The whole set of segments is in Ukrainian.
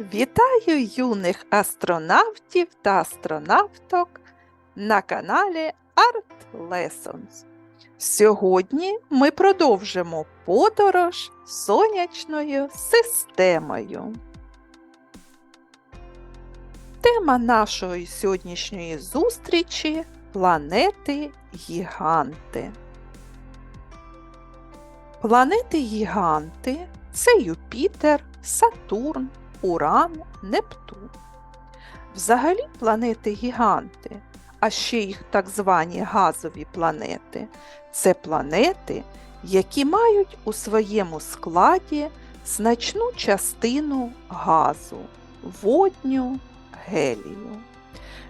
Вітаю юних астронавтів та астронавток на каналі Art Lessons. Сьогодні ми продовжимо подорож сонячною системою. Тема нашої сьогоднішньої зустрічі планети гіганти. Планети гіганти це Юпітер, Сатурн, Уран, Нептун. Взагалі планети гіганти, а ще їх так звані газові планети, це планети, які мають у своєму складі значну частину газу, водню, гелію.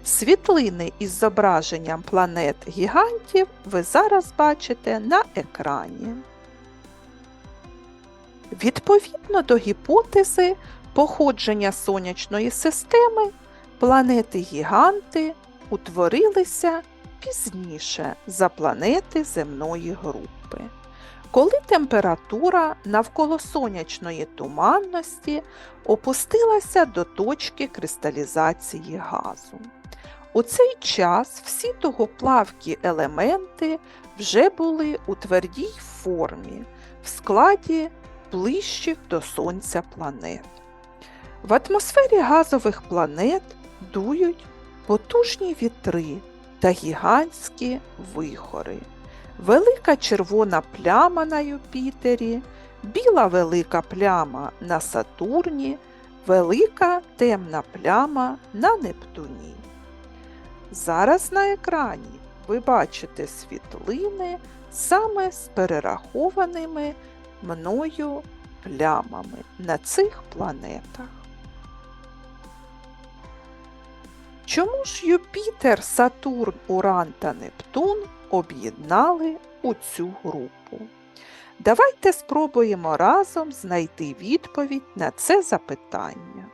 Світлини із зображенням планет гігантів ви зараз бачите на екрані. Відповідно до гіпотези походження сонячної системи, планети-гіганти утворилися пізніше за планети земної групи. Коли температура навколо сонячної туманності опустилася до точки кристалізації газу. У цей час всі тогоплавкі елементи вже були у твердій формі в складі ближчих до Сонця планет. В атмосфері газових планет дують потужні вітри та гігантські вихори. Велика червона пляма на Юпітері, біла велика пляма на Сатурні, велика темна пляма на Нептуні. Зараз на екрані ви бачите світлини саме з перерахованими мною плямами на цих планетах. Чому ж Юпітер, Сатурн, Уран та Нептун об'єднали у цю групу? Давайте спробуємо разом знайти відповідь на це запитання.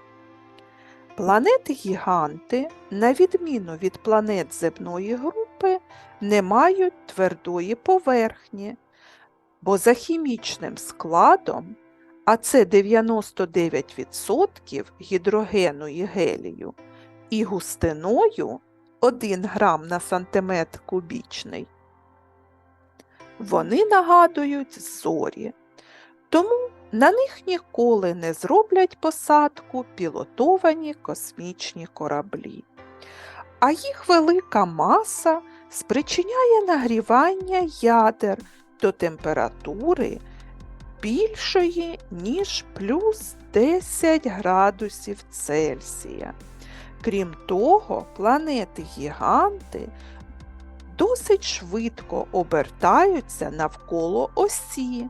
Планети-гіганти, на відміну від планет земної групи, не мають твердої поверхні, бо за хімічним складом, а це 99% гідрогену і гелію, і густиною 1 грам на сантиметр кубічний, вони нагадують зорі, тому на них ніколи не зроблять посадку пілотовані космічні кораблі. А їх велика маса спричиняє нагрівання ядер до температури більшої, ніж плюс 10 градусів Цельсія. Крім того, планети-гіганти досить швидко обертаються навколо осі.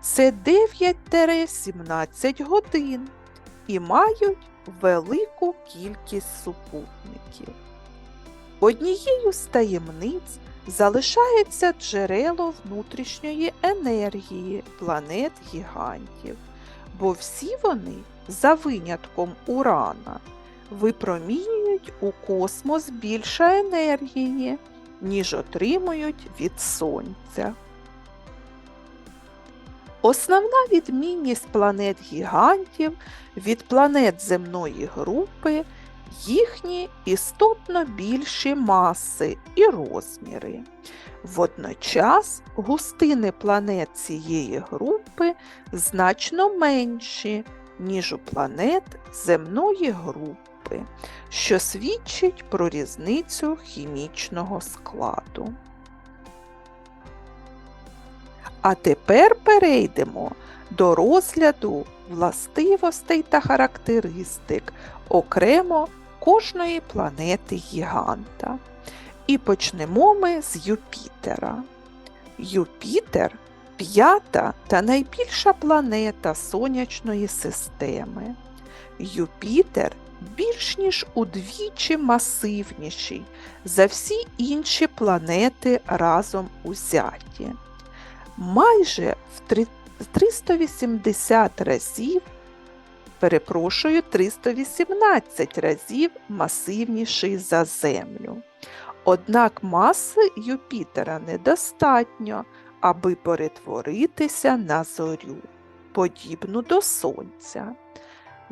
Це 9-17 годин і мають велику кількість супутників. Однією з таємниць залишається джерело внутрішньої енергії планет гігантів, бо всі вони, за винятком урана, випромінюють у космос більше енергії, ніж отримують від Сонця. Основна відмінність планет гігантів від планет земної групи їхні істотно більші маси і розміри. Водночас густини планет цієї групи значно менші, ніж у планет земної групи, що свідчить про різницю хімічного складу. А тепер перейдемо до розгляду властивостей та характеристик окремо кожної планети гіганта. І почнемо ми з Юпітера. Юпітер п'ята та найбільша планета Сонячної системи. Юпітер більш ніж удвічі масивніший за всі інші планети разом узяті. Майже в 380 разів перепрошую, 318 разів масивніший за Землю. Однак маси Юпітера недостатньо, аби перетворитися на зорю, подібну до Сонця.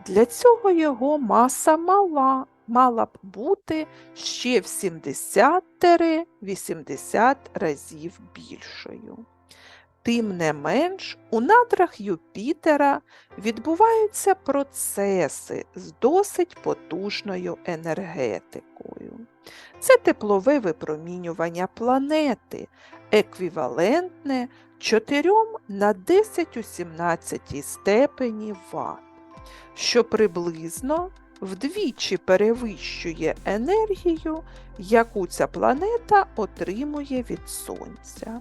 Для цього його маса мала, мала б бути ще в 70-80 разів більшою. Тим не менш, у надрах Юпітера відбуваються процеси з досить потужною енергетикою. Це теплове випромінювання планети, еквівалентне 4 на 10 у 17 степені Вт, що приблизно вдвічі перевищує енергію, яку ця планета отримує від Сонця.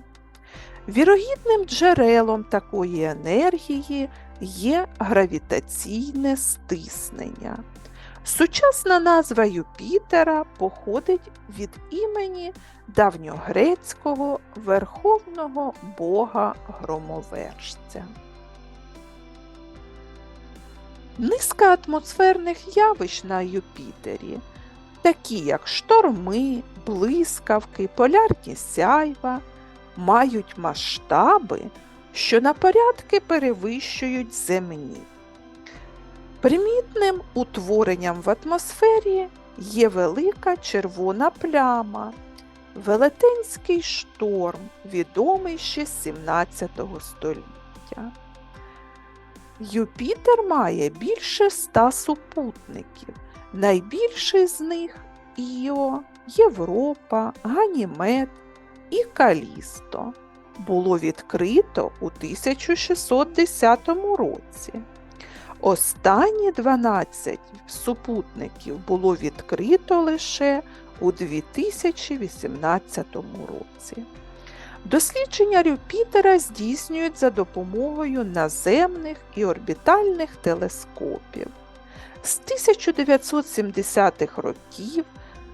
Вірогідним джерелом такої енергії є гравітаційне стиснення. Сучасна назва Юпітера походить від імені давньогрецького верховного бога громовержця. Низка атмосферних явищ на Юпітері, такі як шторми, блискавки, полярні сяйва, мають масштаби, що на порядки перевищують земні. Примітним утворенням в атмосфері є велика червона пляма, велетенський шторм, відомий ще з 17 століття. Юпітер має більше ста супутників. Найбільший з них Іо, Європа, Ганімед і Калісто було відкрито у 1610 році. Останні 12 супутників було відкрито лише у 2018 році. Дослідження Юпітера здійснюють за допомогою наземних і орбітальних телескопів. З 1970-х років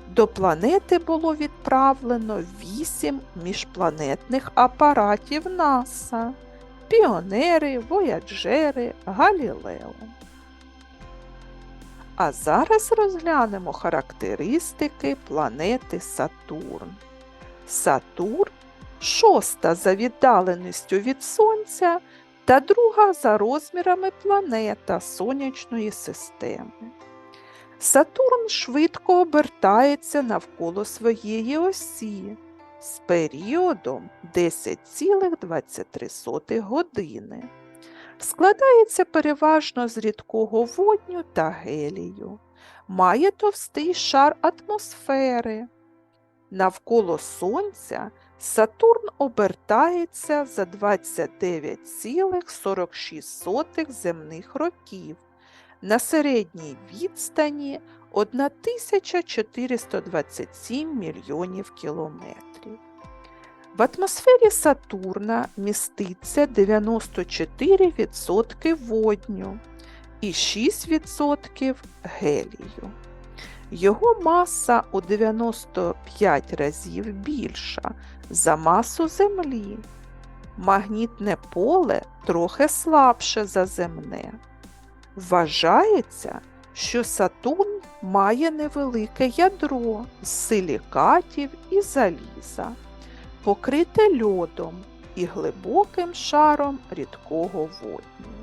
до планети було відправлено 8 міжпланетних апаратів НАСА Піонери, Вояджери, Галілео. А зараз розглянемо характеристики планети Сатурн. Сатурн шоста за віддаленістю від Сонця та друга за розмірами планета Сонячної системи. Сатурн швидко обертається навколо своєї осі з періодом 10,23 години. Складається переважно з рідкого водню та гелію. Має товстий шар атмосфери. Навколо Сонця Сатурн обертається за 29,46 земних років на середній відстані 1427 мільйонів кілометрів. В атмосфері Сатурна міститься 94% водню і 6% гелію. Його маса у 95 разів більша за масу Землі. Магнітне поле трохи слабше за земне. Вважається, що Сатурн має невелике ядро з силікатів і заліза, покрите льодом і глибоким шаром рідкого водню.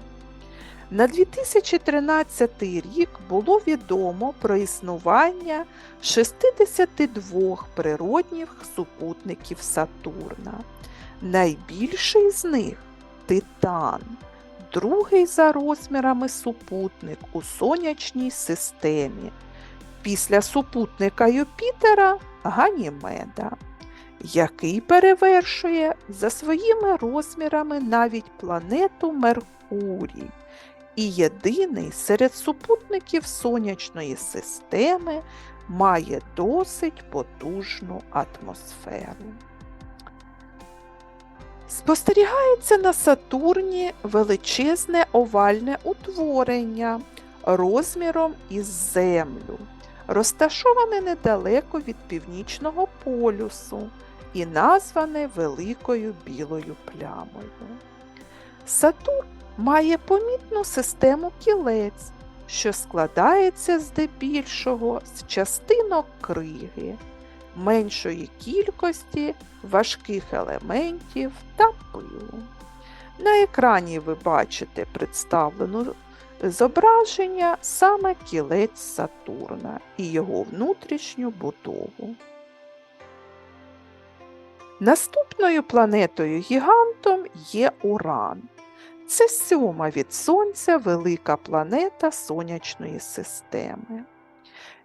На 2013 рік було відомо про існування 62 природних супутників Сатурна. Найбільший з них Титан, другий за розмірами супутник у сонячній системі. Після супутника Юпітера Ганімеда, який перевершує за своїми розмірами навіть планету Меркурій і єдиний серед супутників сонячної системи має досить потужну атмосферу. Спостерігається на Сатурні величезне овальне утворення розміром із Землю, розташоване недалеко від північного полюсу і назване Великою білою плямою. Сатурн має помітну систему кілець, що складається здебільшого з частинок криги, меншої кількості важких елементів та пилу. На екрані ви бачите представлену зображення саме кілець Сатурна і його внутрішню будову. Наступною планетою гігантом є Уран. Це сьома від Сонця велика планета Сонячної системи.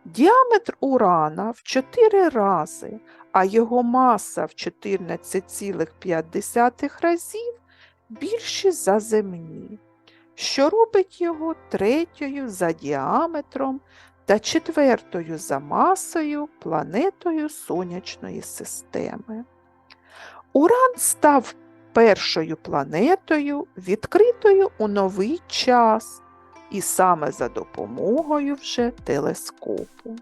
Діаметр Урана в 4 рази, а його маса в 14,5 разів більші за земні, що робить його третьою за діаметром та четвертою за масою планетою Сонячної системи. Уран став першою планетою, відкритою у новий час, і саме за допомогою вже телескопу.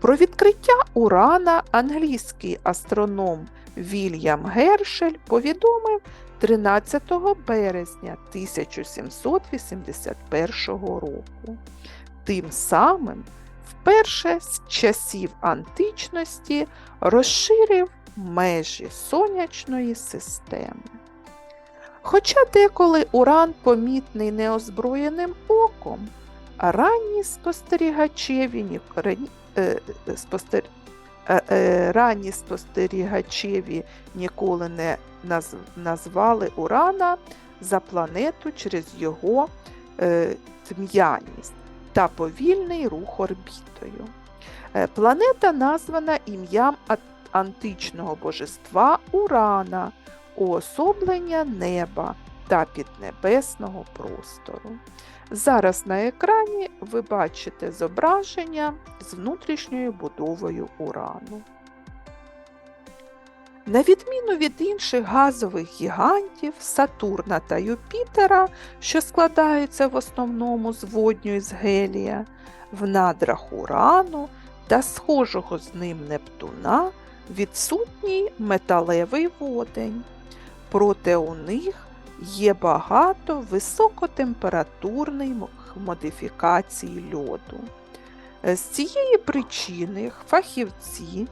Про відкриття Урана англійський астроном Вільям Гершель повідомив 13 березня 1781 року. Тим самим вперше з часів античності розширив межі сонячної системи. Хоча деколи уран помітний неозброєним оком, ранні спостерігачеві, е, е, е, ранні спостерігачеві ніколи не назвали Урана за планету через його тм'яність та повільний рух орбітою. Планета названа ім'ям а- античного божества Урана, уособлення неба та піднебесного простору. Зараз на екрані ви бачите зображення з внутрішньою будовою урану. На відміну від інших газових гігантів Сатурна та Юпітера, що складаються в основному з водню із гелія, в надрах урану та схожого з ним Нептуна відсутній металевий водень. Проте у них є багато високотемпературних модифікацій льоду. З цієї причини фахівці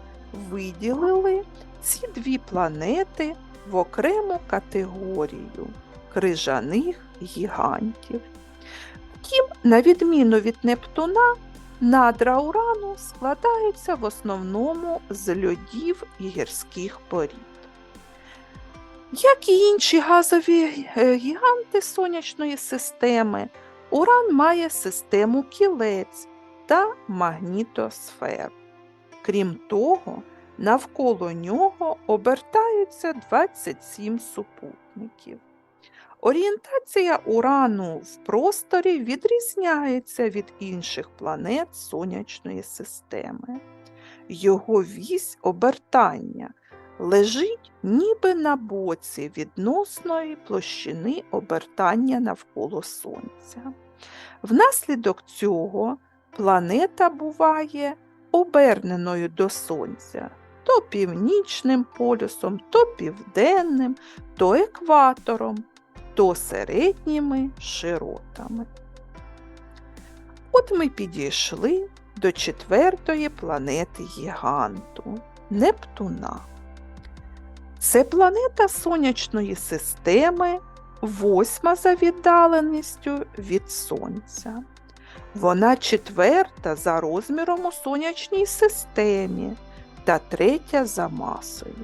виділили ці дві планети в окрему категорію крижаних гігантів. Втім, на відміну від Нептуна, надра Урану складаються в основному з льодів і гірських порід. Як і інші газові е, гіганти сонячної системи, Уран має систему кілець та магнітосфер. Крім того, навколо нього обертаються 27 супутників. Орієнтація Урану в просторі відрізняється від інших планет Сонячної системи. Його вісь обертання лежить ніби на боці відносної площини обертання навколо Сонця. Внаслідок цього планета буває оберненою до Сонця то північним полюсом, то південним, то екватором, то середніми широтами. От ми підійшли до четвертої планети Гіганту Нептуна. Це планета Сонячної системи, восьма за віддаленістю від Сонця. Вона четверта за розміром у сонячній системі та третя за масою.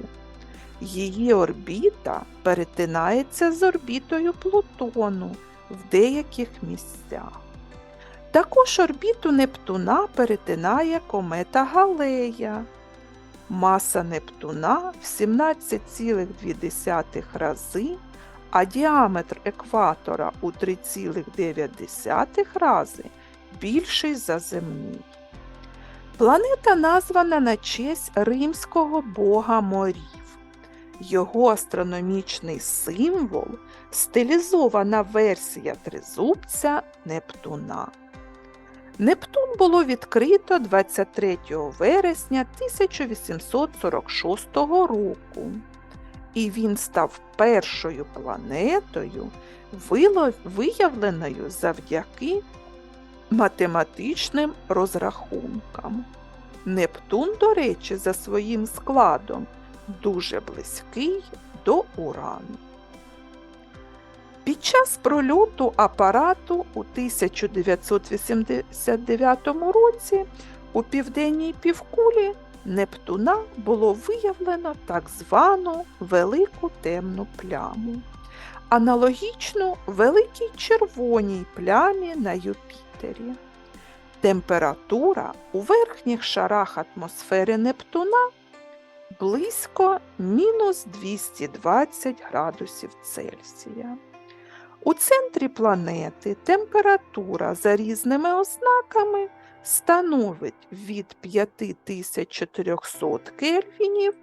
Її орбіта перетинається з орбітою Плутону в деяких місцях. Також орбіту Нептуна перетинає комета Галея. Маса Нептуна в 17,2 рази, а діаметр екватора у 3,9 рази більший за земний. Планета названа на честь римського бога морів. Його астрономічний символ стилізована версія тризубця Нептуна. Нептун було відкрито 23 вересня 1846 року, і він став першою планетою, виявленою завдяки математичним розрахункам. Нептун, до речі, за своїм складом дуже близький до Урану. Під час прольоту апарату у 1989 році у південній півкулі Нептуна було виявлено так звану велику темну пляму, аналогічну великій червоній плямі на Юпітері. Температура у верхніх шарах атмосфери Нептуна близько мінус 220 градусів Цельсія. У центрі планети температура за різними ознаками становить від 5400 кельвінів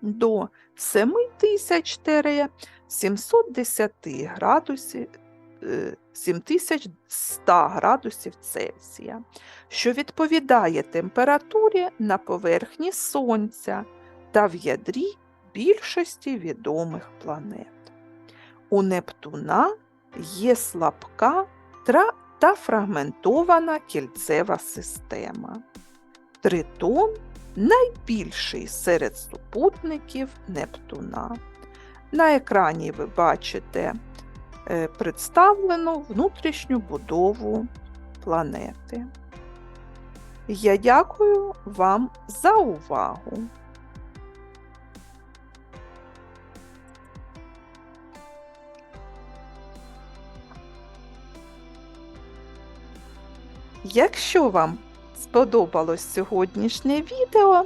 до 7710 градусів, е, 7100 градусів Цельсія, що відповідає температурі на поверхні Сонця та в ядрі більшості відомих планет. У Нептуна є слабка та фрагментована кільцева система. Тритон найбільший серед супутників Нептуна. На екрані ви бачите е, представлену внутрішню будову планети. Я дякую вам за увагу. Якщо вам сподобалось сьогоднішнє відео,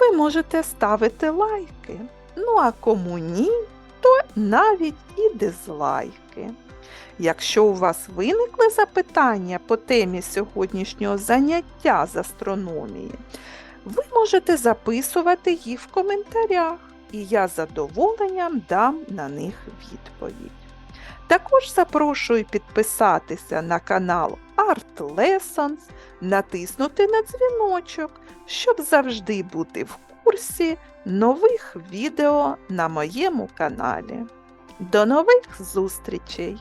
ви можете ставити лайки. Ну а кому ні, то навіть і дизлайки. Якщо у вас виникли запитання по темі сьогоднішнього заняття з астрономії, ви можете записувати їх в коментарях, і я з задоволенням дам на них відповідь. Також запрошую підписатися на канал Art Lessons, натиснути на дзвіночок, щоб завжди бути в курсі нових відео на моєму каналі. До нових зустрічей!